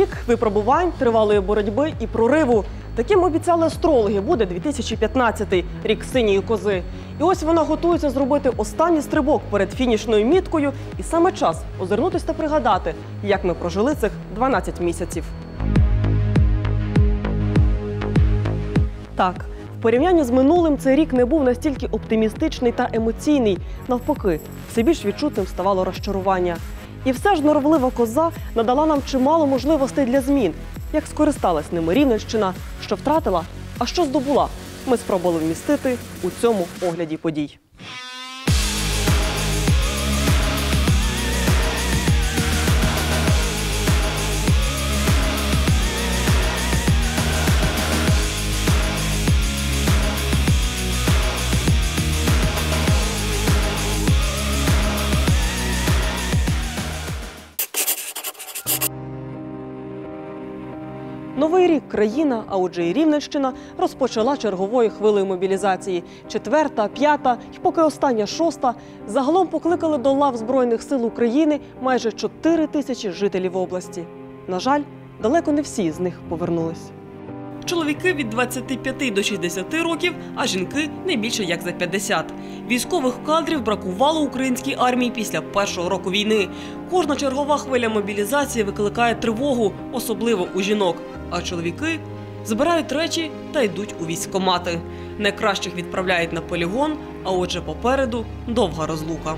Рік випробувань, тривалої боротьби і прориву. Таким обіцяли астрологи. Буде 2015 рік синьої кози. І ось вона готується зробити останній стрибок перед фінішною міткою. І саме час озирнутися та пригадати, як ми прожили цих 12 місяців. Так, в порівнянні з минулим цей рік не був настільки оптимістичний та емоційний. Навпаки, все більш відчутним ставало розчарування. І все ж норовлива коза надала нам чимало можливостей для змін. Як скористалась ними Рівненщина, що втратила, а що здобула. Ми спробували вмістити у цьому огляді подій. Новий рік країна, а отже і Рівненщина, розпочала черговою хвилею мобілізації. Четверта, п'ята і поки остання шоста загалом покликали до лав Збройних сил України майже 4 тисячі жителів області. На жаль, далеко не всі з них повернулись. Чоловіки від 25 до 60 років, а жінки не більше як за 50. Військових кадрів бракувало українській армії після першого року війни. Кожна чергова хвиля мобілізації викликає тривогу, особливо у жінок. А чоловіки збирають речі та йдуть у військкомати. Найкращих відправляють на полігон, а отже, попереду довга розлука.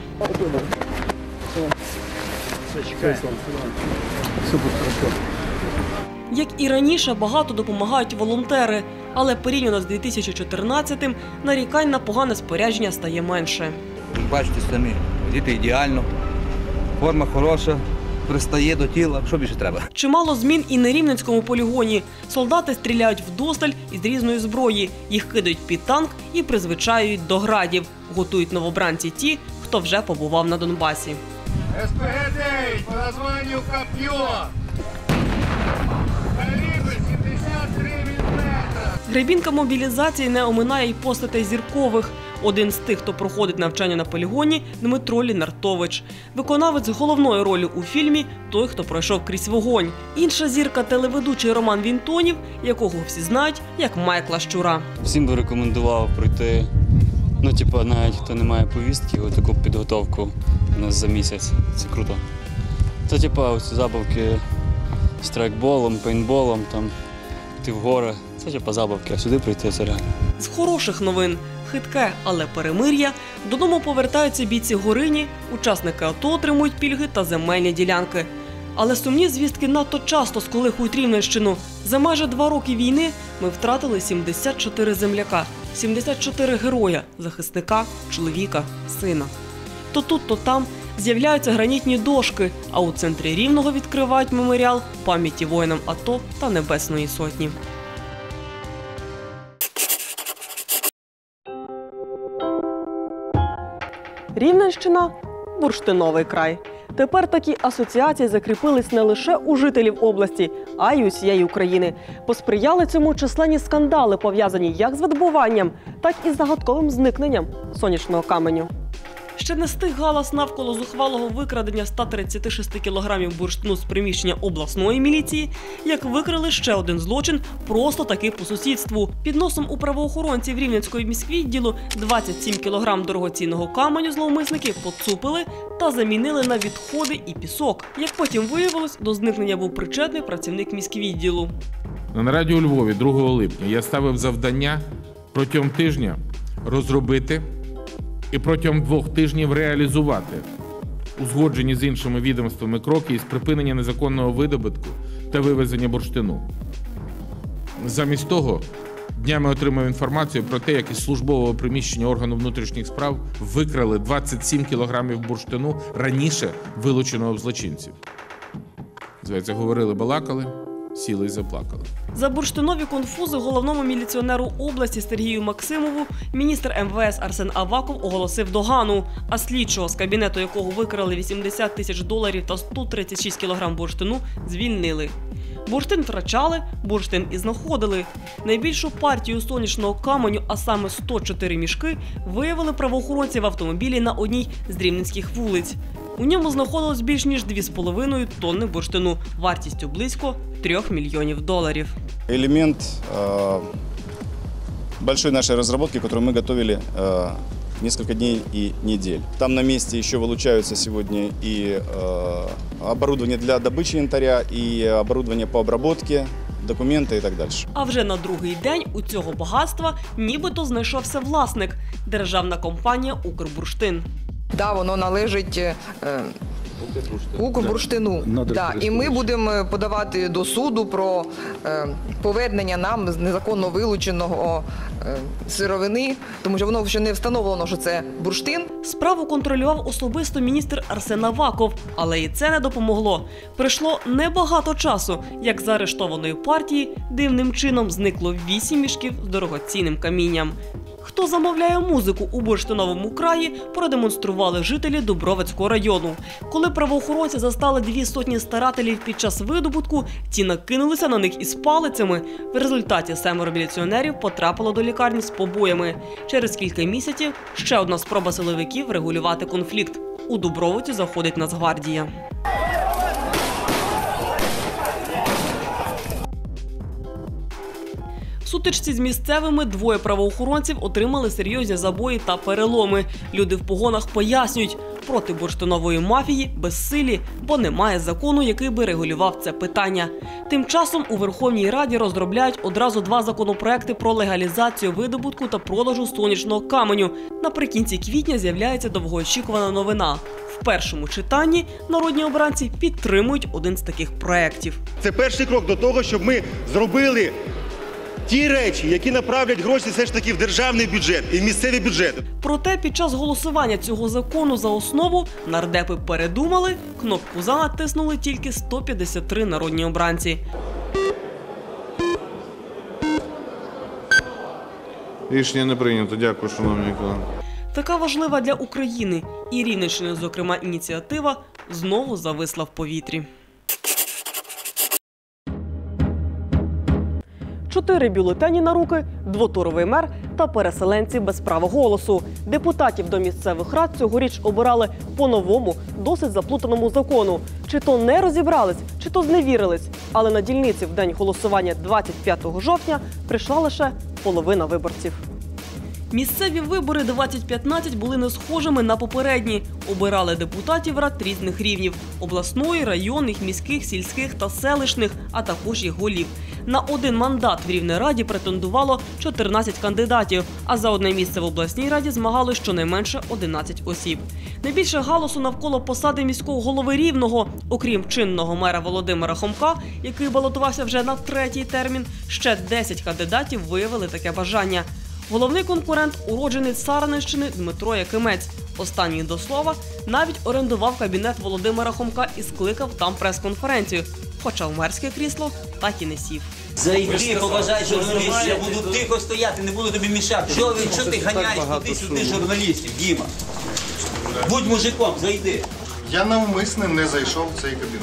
Як і раніше, багато допомагають волонтери, але порівняно з 2014-м нарікань на погане спорядження стає менше. Бачите самі, діти ідеально, форма хороша, пристає до тіла. Що більше треба? Чимало змін і на рівненському полігоні. Солдати стріляють вдосталь із різної зброї. Їх кидають під танк і призвичаюють до градів. Готують новобранці ті, хто вже побував на Донбасі. СПГ-9 по названию «Копье». Гребінка мобілізації не оминає й постатей зіркових. Один з тих, хто проходить навчання на полігоні, Дмитро Лінартович. Виконавець головної ролі у фільмі той, хто пройшов крізь вогонь. Інша зірка телеведучий Роман Вінтонів, якого всі знають як Майкла Щура. Всім би рекомендував пройти. Ну, типу, навіть хто не має повістки, таку підготовку у нас за місяць. Це круто. Це, типу, оці забавки страйкболом, пейнтболом, там, ти в гори. Це типу забавки, а сюди прийти це реально. З хороших новин хитке, але перемир'я. Додому повертаються бійці Горині, учасники АТО отримують пільги та земельні ділянки. Але сумні звістки надто часто сколихують Рівненщину. За майже два роки війни ми втратили 74 земляка, 74 героя, захисника, чоловіка, сина. То тут, то там з'являються гранітні дошки, а у центрі Рівного відкривають меморіал пам'яті воїнам АТО та Небесної Сотні. Рівненщина бурштиновий край. Тепер такі асоціації закріпились не лише у жителів області, а й усієї України. Посприяли цьому численні скандали, пов'язані як з видобуванням, так і з загадковим зникненням сонячного каменю. Ще не стиг галас навколо зухвалого викрадення 136 кілограмів бурштину з приміщення обласної міліції, як викрили ще один злочин просто таки по сусідству. Під носом у правоохоронців Рівненської міськвідділу 27 кілограм дорогоцінного каменю зловмисники поцупили та замінили на відходи і пісок. Як потім виявилось, до зникнення був причетний працівник міськвідділу. На нараді у Львові 2 липня я ставив завдання протягом тижня розробити і протягом двох тижнів реалізувати узгоджені з іншими відомствами кроки із припинення незаконного видобутку та вивезення бурштину. Замість того, днями отримав інформацію про те, як із службового приміщення органу внутрішніх справ викрали 27 кілограмів бурштину раніше вилученого в злочинців. Здається, говорили, балакали, сіли і заплакали. За бурштинові конфузи головному міліціонеру області Сергію Максимову міністр МВС Арсен Аваков оголосив догану. А слідчого, з кабінету якого викрали 80 тисяч доларів та 136 кілограм бурштину, звільнили. Бурштин втрачали, бурштин і знаходили. Найбільшу партію сонячного каменю, а саме 104 мішки, виявили правоохоронці в автомобілі на одній з рівненських вулиць. У ньому знаходилось більш ніж 2,5 тонни бурштину, вартістю близько 3 мільйонів доларів. элемент э, большой нашей разработки, которую мы готовили э, несколько дней и недель. Там на месте еще вылучаются сегодня и э, оборудование для добычи янтаря, и оборудование по обработке, документы и так дальше. А вже на другий день у цього багатства нібито знайшовся власник державна компанія Укрбурштин. Да, воно належить е, Укрбурштину. Да, і ми будемо подавати до суду про е, повернення нам з незаконно вилученого е, сировини, тому що воно ще не встановлено, що це бурштин. Справу контролював особисто міністр Арсен Аваков, але і це не допомогло. Прийшло небагато часу, як з арештованої партії дивним чином зникло вісім мішків з дорогоцінним камінням. Хто замовляє музику у бурштиновому краї, продемонстрували жителі Дубровицького району. Коли правоохоронці застали дві сотні старателів під час видобутку, ті накинулися на них із палицями. В результаті семеро міліціонерів потрапило до лікарні з побоями. Через кілька місяців ще одна спроба силовиків регулювати конфлікт. У Дубровиці заходить Нацгвардія. Сутичці з місцевими двоє правоохоронців отримали серйозні забої та переломи. Люди в погонах пояснюють, проти бурштинової мафії безсилі, бо немає закону, який би регулював це питання. Тим часом у Верховній Раді розробляють одразу два законопроекти про легалізацію видобутку та продажу сонячного каменю. Наприкінці квітня з'являється довгоочікувана новина. В першому читанні народні обранці підтримують один з таких проєктів. Це перший крок до того, щоб ми зробили ті речі, які направлять гроші все ж таки в державний бюджет і в місцеві бюджети. Проте під час голосування цього закону за основу нардепи передумали, кнопку за натиснули тільки 153 народні обранці. Рішення не прийнято. Дякую, шановні колеги. Така важлива для України і Рівненщини, зокрема, ініціатива знову зависла в повітрі. Чотири бюлетені на руки, двотуровий мер та переселенці без права голосу. Депутатів до місцевих рад цьогоріч обирали по новому, досить заплутаному закону. Чи то не розібрались, чи то зневірились. Але на дільниці в день голосування 25 жовтня прийшла лише половина виборців. Місцеві вибори 2015 були не схожими на попередні. Обирали депутатів рад різних рівнів: обласної, районних, міських, сільських та селищних, а також їх голів. На один мандат в Рівній раді претендувало 14 кандидатів, а за одне місце в обласній раді змагали щонайменше 11 осіб. Найбільше галасу навколо посади міського голови рівного, окрім чинного мера Володимира Хомка, який балотувався вже на третій термін, ще 10 кандидатів виявили таке бажання. Головний конкурент уродженець Саранищини Дмитро Якимець. Останній до слова навіть орендував кабінет Володимира Хомка і скликав там прес-конференцію. Хоча в мерське крісло так і не сів. Зайди, поважай журналістів, я буду тихо стояти, не буду тобі мішати. Що, ви, що ти ганяєш туди сюди журналістів, Діма? Будь мужиком, зайди. Я навмисне не зайшов в цей кабінет.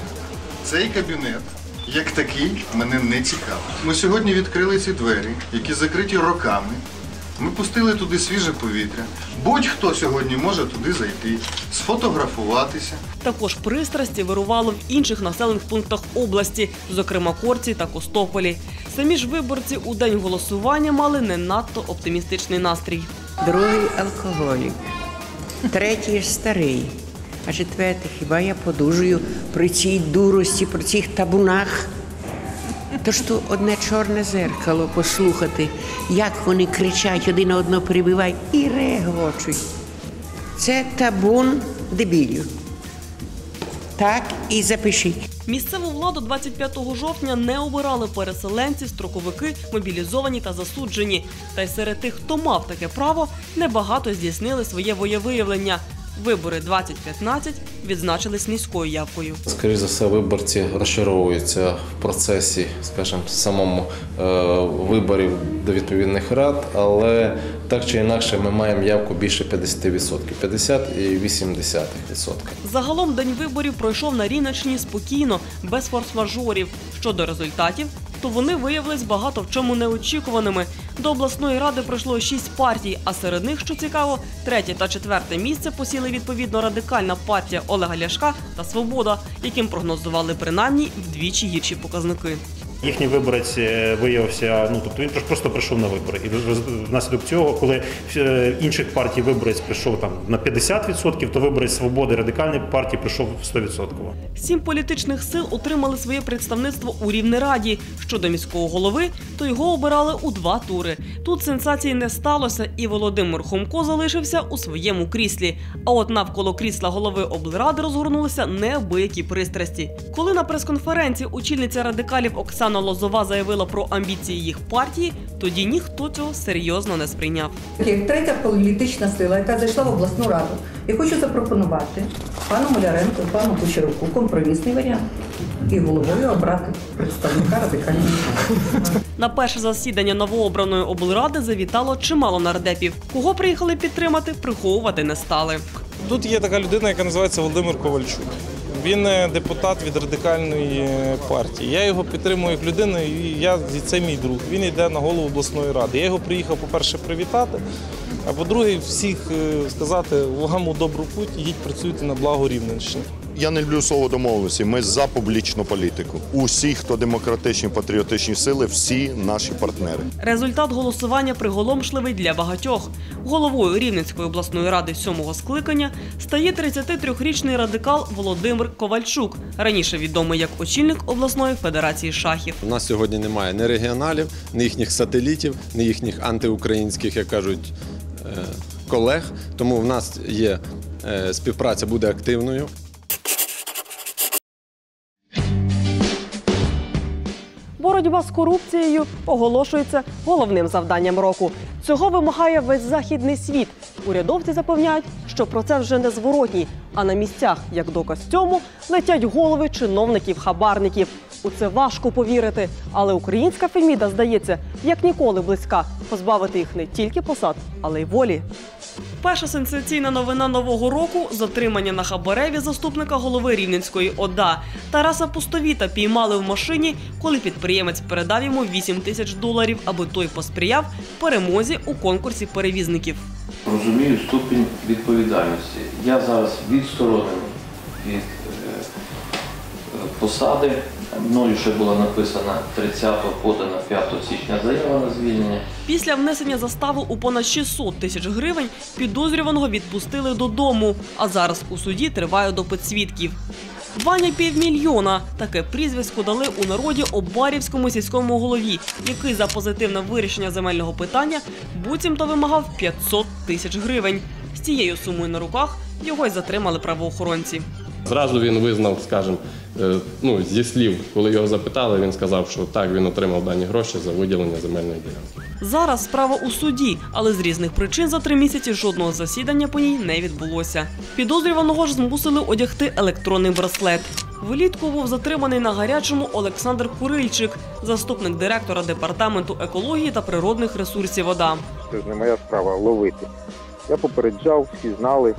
Цей кабінет, як такий, мене не цікавить. Ми сьогодні відкрили ці двері, які закриті роками. Ми пустили туди свіже повітря. Будь-хто сьогодні може туди зайти, сфотографуватися. Також пристрасті вирувало в інших населених пунктах області, зокрема Корці та Костополі. Самі ж виборці у день голосування мали не надто оптимістичний настрій. другий алкоголік, третій старий, а четвертий хіба я подужую при цій дурості, при цих табунах. Тож то одне чорне зеркало послухати, як вони кричать один одного перебивають і регочуть. Це табун дебілів. Так і запишіть. Місцеву владу 25 жовтня не обирали переселенці, строковики, мобілізовані та засуджені. Та й серед тих, хто мав таке право, небагато здійснили своє воєвиявлення. Вибори 2015 відзначились низькою явкою. Скоріше за все, виборці розчаровуються в процесі, скажімо, самому е, виборів до відповідних рад, але так чи інакше ми маємо явку більше 50%, 50 і 80%. Загалом день виборів пройшов на Рівненщині спокійно, без форс-мажорів. Щодо результатів, то вони виявились багато в чому неочікуваними. До обласної ради пройшло шість партій, а серед них, що цікаво, третє та четверте місце посіли відповідно радикальна партія Олега Ляшка та Свобода, яким прогнозували принаймні вдвічі гірші показники. Їхній виборець е, виявився, ну тобто він просто прийшов на вибори. І внаслідок цього, коли е, інших партій виборець прийшов там на 50%, то виборець свободи радикальної партії прийшов 100%. Сім політичних сил отримали своє представництво у Рівнераді. Щодо міського голови, то його обирали у два тури. Тут сенсації не сталося, і Володимир Хомко залишився у своєму кріслі. А от навколо крісла голови облради розгорнулися неабиякі пристрасті. Коли на прес-конференції очільниця радикалів Оксана Лозова заявила про амбіції їх партії, тоді ніхто цього серйозно не сприйняв. Як третя політична сила, яка зайшла в обласну раду, я хочу запропонувати пану Маляренку і пану Кучеруку компромісний варіант і головою обрати представника радикальної. На перше засідання новообраної облради завітало чимало нардепів. Кого приїхали підтримати, приховувати не стали. Тут є така людина, яка називається Володимир Ковальчук. Він е, депутат від радикальної партії. Я його підтримую як людину, і я це мій друг. Він йде на голову обласної ради. Я його приїхав, по-перше, привітати, а по-друге, всіх е, сказати вам у добру путь, ідіть працюйте на благо Рівненщини. Я не люблю слово домовленості. Ми за публічну політику. Усі, хто демократичні патріотичні сили, всі наші партнери. Результат голосування приголомшливий для багатьох. Головою Рівненської обласної ради сьомого скликання стає 33-річний радикал Володимир Ковальчук, раніше відомий як очільник обласної федерації шахів. У нас сьогодні немає ні регіоналів, ні їхніх сателітів, ні їхніх антиукраїнських, як кажуть, е, колег. Тому в нас є е, співпраця буде активною. Боротьба з корупцією оголошується головним завданням року. Цього вимагає весь західний світ. Урядовці запевняють, що процес вже не зворотній, а на місцях, як доказ цьому, летять голови чиновників-хабарників. У це важко повірити, але українська Феміда, здається, як ніколи близька позбавити їх не тільки посад, але й волі. Перша сенсаційна новина нового року затримання на хабареві заступника голови Рівненської ОДА. Тараса Пустовіта піймали в машині, коли підприємець передав йому 8 тисяч доларів, аби той посприяв перемозі у конкурсі перевізників. розумію ступінь відповідальності. Я зараз відсторонений від е, посади. Мною ще була написана 30-го, подана 5 січня заява на звільнення. Після внесення застави у понад 600 тисяч гривень підозрюваного відпустили додому. А зараз у суді триває допит свідків. Ваня півмільйона таке прізвисько дали у народі обарівському сільському голові, який за позитивне вирішення земельного питання буцімто вимагав 500 тисяч гривень. З цією сумою на руках його й затримали правоохоронці. Зразу він визнав, скажімо, ну, зі слів, коли його запитали, він сказав, що так, він отримав дані гроші за виділення земельної ділянки. Зараз справа у суді, але з різних причин за три місяці жодного засідання по ній не відбулося. Підозрюваного ж змусили одягти електронний браслет. Влітку був затриманий на гарячому Олександр Курильчик, заступник директора департаменту екології та природних ресурсів вода. Це ж не моя справа ловити. Я попереджав, всі знали.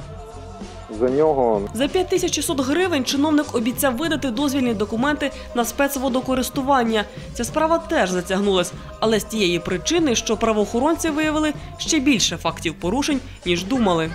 За нього За 5600 гривень чиновник обіцяв видати дозвільні документи на спецводокористування. Ця справа теж затягнулась, але з тієї причини, що правоохоронці виявили ще більше фактів порушень, ніж думали.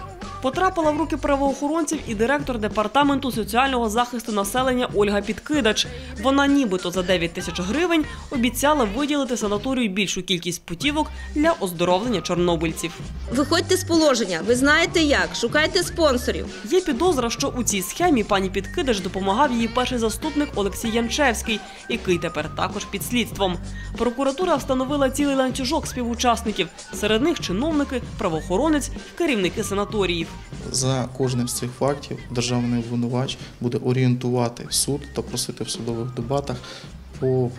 Потрапила в руки правоохоронців і директор департаменту соціального захисту населення Ольга Підкидач. Вона нібито за 9 тисяч гривень обіцяла виділити санаторію більшу кількість путівок для оздоровлення чорнобильців. Виходьте з положення, ви знаєте як, шукайте спонсорів. Є підозра, що у цій схемі пані Підкидаш допомагав її перший заступник Олексій Янчевський, який тепер також під слідством. Прокуратура встановила цілий ланцюжок співучасників. Серед них чиновники, правоохоронець керівники санаторіїв. За кожним з цих фактів державний обвинувач буде орієнтувати суд та просити в судових дебатах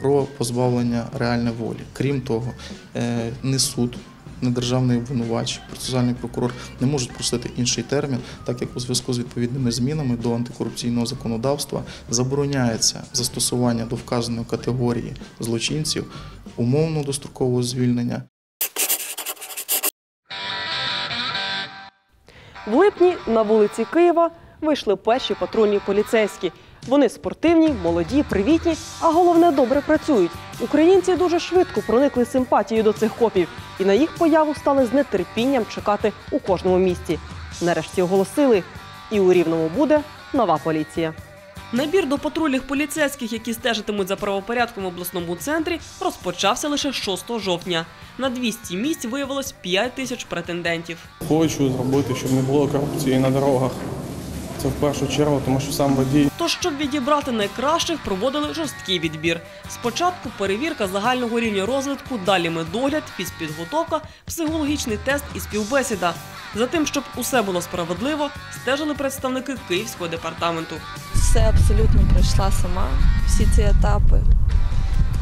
про позбавлення реальної волі. Крім того, не суд, не державний обвинувач, процесуальний прокурор не можуть просити інший термін, так як у зв'язку з відповідними змінами до антикорупційного законодавства забороняється застосування до вказаної категорії злочинців умовно дострокового звільнення. В липні на вулиці Києва вийшли перші патрульні поліцейські. Вони спортивні, молоді, привітні, а головне добре працюють. Українці дуже швидко проникли симпатією до цих копів, і на їх появу стали з нетерпінням чекати у кожному місті. Нарешті оголосили, і у рівному буде нова поліція. Набір до патрульних поліцейських, які стежитимуть за правопорядком в обласному центрі, розпочався лише 6 жовтня. На 200 місць виявилось 5 тисяч претендентів. Хочу зробити, щоб не було корупції на дорогах. Це в першу чергу, тому що сам водій Тож, щоб відібрати найкращих, проводили жорсткий відбір. Спочатку перевірка загального рівня розвитку, далі медогляд, фізпідготовка, психологічний тест і співбесіда. За тим, щоб усе було справедливо, стежили представники Київського департаменту. Все абсолютно пройшла сама, всі ці етапи.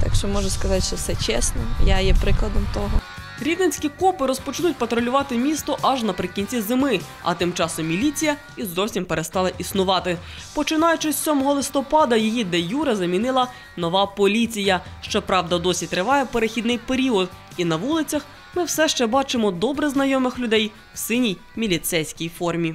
Так що можу сказати, що все чесно. Я є прикладом того. Рівненські копи розпочнуть патрулювати місто аж наприкінці зими, а тим часом міліція і зовсім перестала існувати. Починаючи з 7 листопада, її де юре замінила нова поліція. Щоправда, досі триває перехідний період, і на вулицях ми все ще бачимо добре знайомих людей в синій міліцейській формі.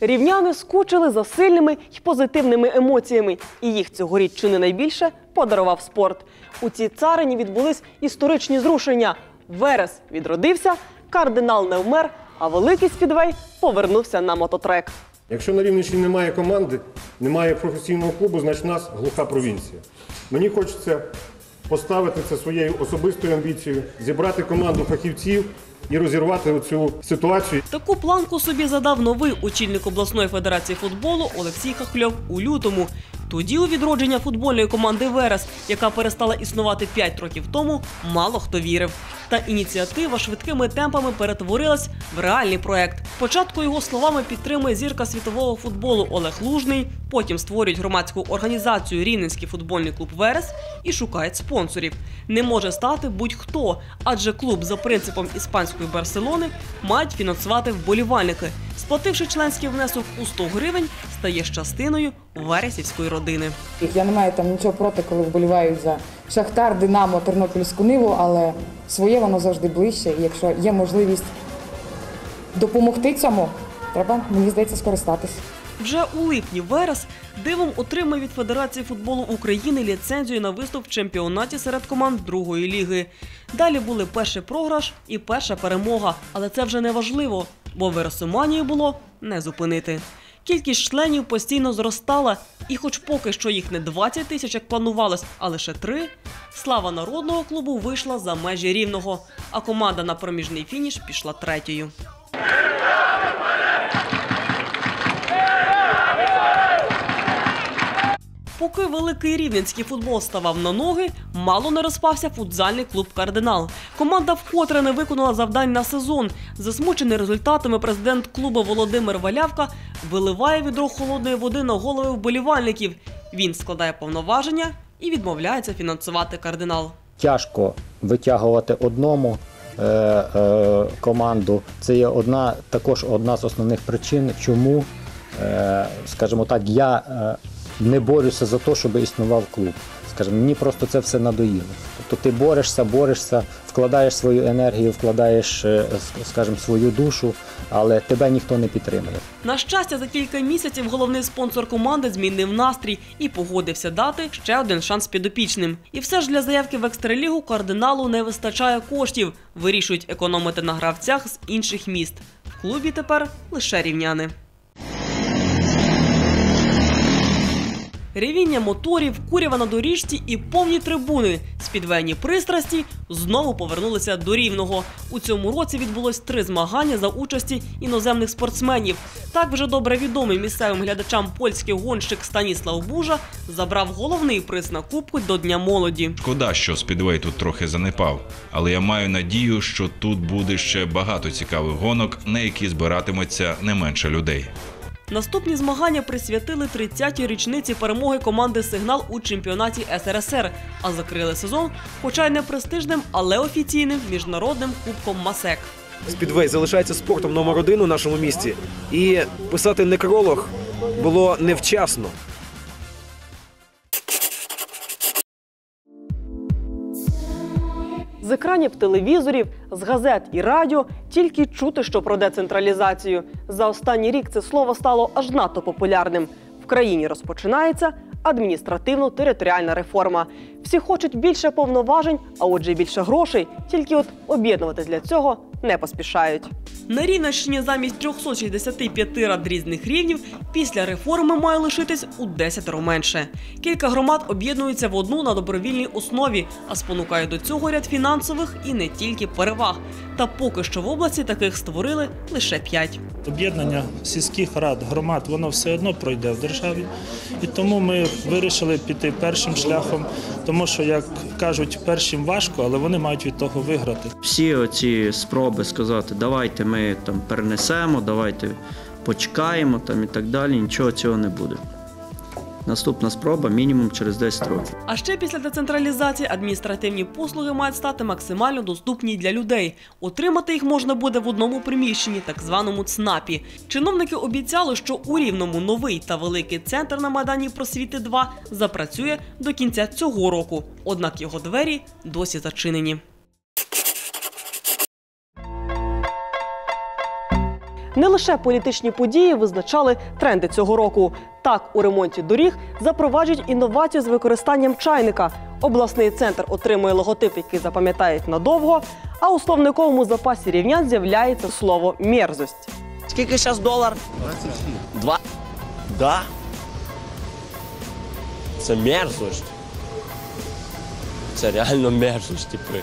Рівняни скучили за сильними й позитивними емоціями, і їх цьогоріч чи не найбільше подарував спорт. У цій царині відбулись історичні зрушення. Верес відродився, кардинал не вмер, а великий спідвей повернувся на мототрек. Якщо на Рівненщині немає команди, немає професійного клубу, значить нас глуха провінція. Мені хочеться поставити це своєю особистою амбіцією, зібрати команду фахівців і розірвати цю ситуацію. Таку планку собі задав новий очільник обласної федерації футболу Олексій Хахльов у лютому. Тоді у відродження футбольної команди Верес, яка перестала існувати 5 років тому, мало хто вірив. Та ініціатива швидкими темпами перетворилась в реальний проект. Спочатку його словами підтримує зірка світового футболу Олег Лужний. Потім створюють громадську організацію Рівненський футбольний клуб Верес і шукають спонсорів. Не може стати будь-хто, адже клуб за принципом іспанської Барселони мають фінансувати вболівальники. Сплативши членський внесок у 100 гривень, стає частиною вересівської родини. Я не маю там нічого проти, коли вболівають за Шахтар, Динамо, Тернопільську Ниву, але своє воно завжди ближче. Якщо є можливість допомогти цьому, треба, мені здається, скористатись. Вже у липні Верес дивом отримає від Федерації футболу України ліцензію на виступ в чемпіонаті серед команд другої ліги. Далі були перший програш і перша перемога, але це вже не важливо, бо Вересоманію було не зупинити. Кількість членів постійно зростала, і хоч поки що їх не 20 тисяч, як планувалось, а лише три, слава народного клубу вийшла за межі рівного, а команда на проміжний фініш пішла третьою. Поки великий рівненський футбол ставав на ноги, мало не розпався футзальний клуб Кардинал. Команда вкотре не виконала завдань на сезон. Засмучений результатами президент клубу Володимир Валявка виливає відро холодної води на голови вболівальників. Він складає повноваження і відмовляється фінансувати кардинал. тяжко витягувати одному е, е, команду. Це є одна, також одна з основних причин, чому, е, скажімо так, я не борюся за те, щоб існував клуб. Скажімо, мені просто це все надоїло. Тобто ти борешся, борешся, вкладаєш свою енергію, вкладаєш, е, скажімо, свою душу, але тебе ніхто не підтримує. На щастя, за кілька місяців головний спонсор команди змінив настрій і погодився дати ще один шанс підопічним. І все ж для заявки в екстралігу кардиналу не вистачає коштів. Вирішують економити на гравцях з інших міст. В клубі тепер лише рівняни. Ревіння моторів, курява на доріжці і повні трибуни. Спідвейні пристрасті знову повернулися до рівного. У цьому році відбулось три змагання за участі іноземних спортсменів. Так вже добре відомий місцевим глядачам польський гонщик Станіслав Бужа забрав головний приз на кубку до Дня молоді. Шкода, що спідвей тут трохи занепав, але я маю надію, що тут буде ще багато цікавих гонок, на які збиратиметься не менше людей. Наступні змагання присвятили 30-й річниці перемоги команди Сигнал у чемпіонаті СРСР, а закрили сезон, хоча й не престижним, але офіційним міжнародним кубком Масек. Спідвей залишається спортом номер один у нашому місті, і писати некролог було невчасно. З екранів телевізорів, з газет і радіо тільки чути, що про децентралізацію. За останній рік це слово стало аж надто популярним. В країні розпочинається адміністративно-територіальна реформа. Всі хочуть більше повноважень, а отже, більше грошей. Тільки от об'єднуватись для цього не поспішають. На Рівненщині замість 365 рад різних рівнів після реформи має лишитись у 10 менше. Кілька громад об'єднуються в одну на добровільній основі, а спонукає до цього ряд фінансових і не тільки переваг. Та поки що в області таких створили лише 5. Об'єднання сільських рад, громад, воно все одно пройде в державі. І тому ми вирішили піти першим шляхом, тому що, як кажуть, першим важко, але вони мають від того виграти. всі оці спроби сказати, давайте ми там перенесемо, давайте почекаємо там і так далі, нічого цього не буде. Наступна спроба мінімум через 10 років. А ще після децентралізації адміністративні послуги мають стати максимально доступні для людей. Отримати їх можна буде в одному приміщенні, так званому ЦНАПі. Чиновники обіцяли, що у рівному новий та великий центр на Майдані Просвіти 2 запрацює до кінця цього року. Однак його двері досі зачинені. Не лише політичні події визначали тренди цього року. Так, у ремонті доріг запроваджують інновацію з використанням чайника. Обласний центр отримує логотип, який запам'ятають надовго. А у словниковому запасі рівнян з'являється слово мерзость. Скільки зараз долар? 27. Два. Да. Це мерзость. Це реально мерзость, типи.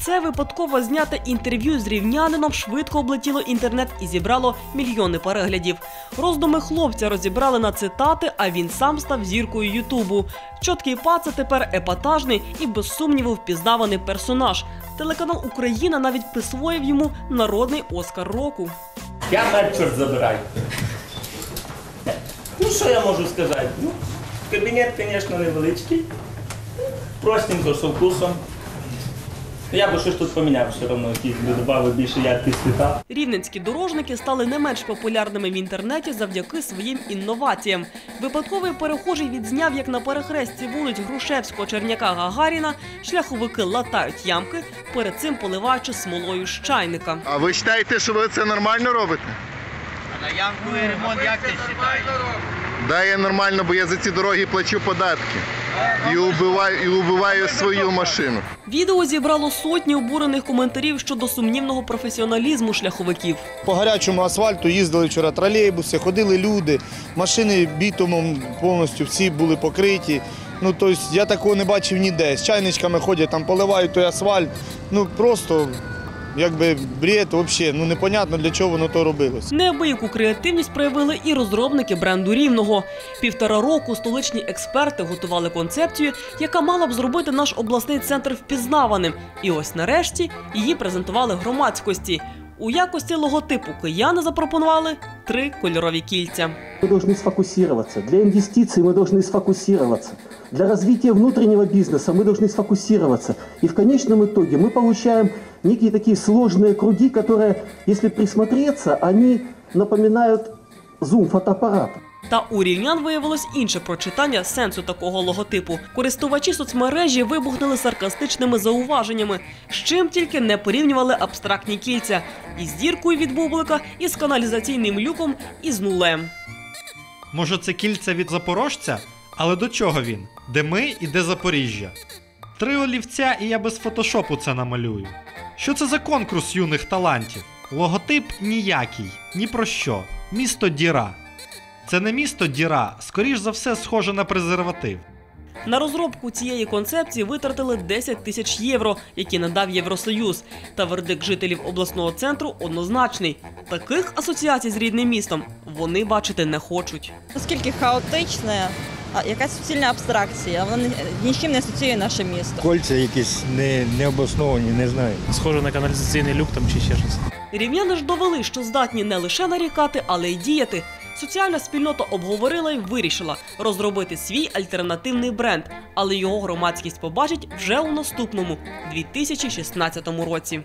Це випадково зняте інтерв'ю з рівнянином швидко облетіло інтернет і зібрало мільйони переглядів. Роздуми хлопця розібрали на цитати, а він сам став зіркою Ютубу. Чоткий па це тепер епатажний і без сумніву впізнаваний персонаж. Телеканал Україна навіть присвоїв йому народний Оскар року. Я мер, чорт забирай. Ну, що я можу сказати? Ну, кабінет, звісно, невеличкий. Простенько, з вкусом. Я би щось тут поміняв все одно, якісь би додав більше ярких світа. Рівненські дорожники стали не менш популярними в інтернеті завдяки своїм інноваціям. Випадковий перехожий відзняв, як на перехресті вулиць Грушевського, Черняка, Гагаріна шляховики латають ямки, перед цим поливаючи смолою з чайника. А ви вважаєте, що ви це нормально робите? А на ямковий ремонт як ти вважаєш? Да, я нормально, бо я за ці дороги плачу податки. І убиваю, і убиваю свою машину. Відео зібрало сотні обурених коментарів щодо сумнівного професіоналізму шляховиків. По гарячому асфальту їздили вчора тролейбуси, ходили люди, машини бітумом повністю всі були покриті. Ну, тобто я такого не бачив ніде. З чайничками ходять, там поливають той асфальт. Ну просто якби бред, взагалі, ну непонятно для чого воно то робилось. Неабияку креативність проявили і розробники бренду рівного. Півтора року столичні експерти готували концепцію, яка мала б зробити наш обласний центр впізнаваним. І ось нарешті її презентували громадськості. У якості логотипу кияни запропонували три кольорові кільця. Мы должны сфокусироваться. Для инвестиций мы должны сфокусироваться. Для развития внутреннего бизнеса мы должны сфокусироваться. И в конечном итоге мы получаем некие такие сложные круги, которые, если присмотреться, они напоминают зум фотоаппарата. Та у рівнян виявилось інше прочитання сенсу такого логотипу. Користувачі соцмережі вибухнули саркастичними зауваженнями, з чим тільки не порівнювали абстрактні кільця із діркою від бублика, із каналізаційним люком і з нулем. Може, це кільце від запорожця? Але до чого він? Де ми і де Запоріжжя? Три олівця, і я без фотошопу це намалюю. Що це за конкурс юних талантів? Логотип ніякий, ні про що. Місто Діра. Це не місто Діра, скоріш за все, схоже на презерватив. На розробку цієї концепції витратили 10 тисяч євро, які надав Євросоюз. Та вердикт жителів обласного центру однозначний. Таких асоціацій з рідним містом вони бачити не хочуть. Наскільки хаотичне, а якась суцільна абстракція, вона ні- ні з чим не асоціює наше місто. Кольця якісь не, не обосновані, не знаю. Схоже на каналізаційний люк там чи ще щось. Рівняни ж довели, що здатні не лише нарікати, але й діяти. Соціальна спільнота обговорила і вирішила розробити свій альтернативний бренд, але його громадськість побачить вже у наступному 2016 році.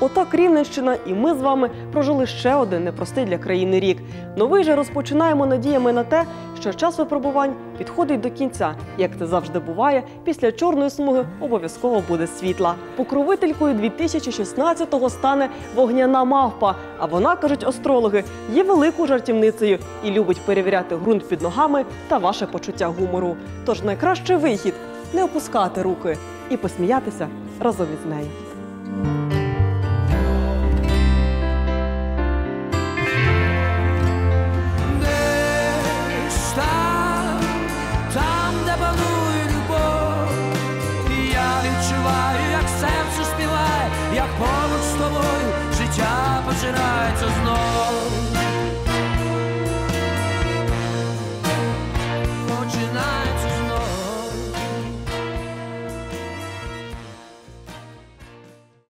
Отак Рівненщина і ми з вами прожили ще один непростий для країни рік. Новий же розпочинаємо надіями на те, що час випробувань підходить до кінця. Як це завжди буває, після чорної смуги обов'язково буде світла. Покровителькою 2016-го стане вогняна мавпа. А вона, кажуть астрологи, є великою жартівницею і любить перевіряти ґрунт під ногами та ваше почуття гумору. Тож найкращий вихід не опускати руки і посміятися разом із нею. Як